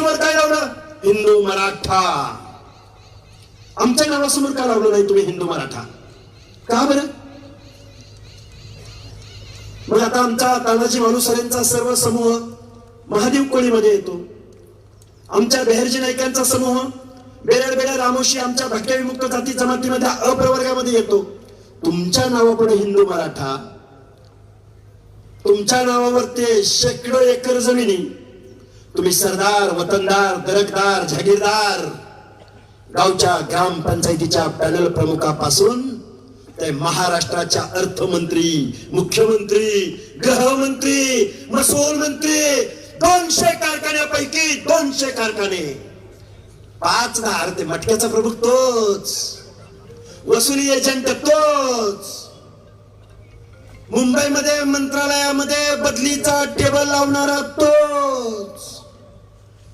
नावासमोर काय लावलं? हिंदू मराठा. आमच्या नावासमोर का लावलं नाही तुम्ही हिंदू मराठा? का बरं? मग आता आमचा तानाजी मालुसरेंचा सर्व समूह महादेव कोळीमध्ये येतो. आमच्या बेहरजी नायकांचा समूह बेरड बेड्या रामोशी आमच्या भटक्या विमुक्त जाती जमातीमध्ये अप्रवर्गामध्ये येतो. तुमच्या नावापुढे हिंदू मराठा. तुमच्या नावावर ते शेकडो एकर जमिनी तुम्ही सरदार वतनदार दरकदार जागीरदार गावच्या ग्रामपंचायतीच्या पॅनल प्रमुखापासून ते महाराष्ट्राच्या अर्थमंत्री मुख्यमंत्री गृहमंत्री महसूल मंत्री दोनशे कारखान्यापैकी दोनशे कारखाने. पाच दहा ते मटक्याचा प्रमुख तोच. वसुली एजंट तोच. मुंबईमध्ये मंत्रालयामध्ये बदलीचा टेबल लावणारा तो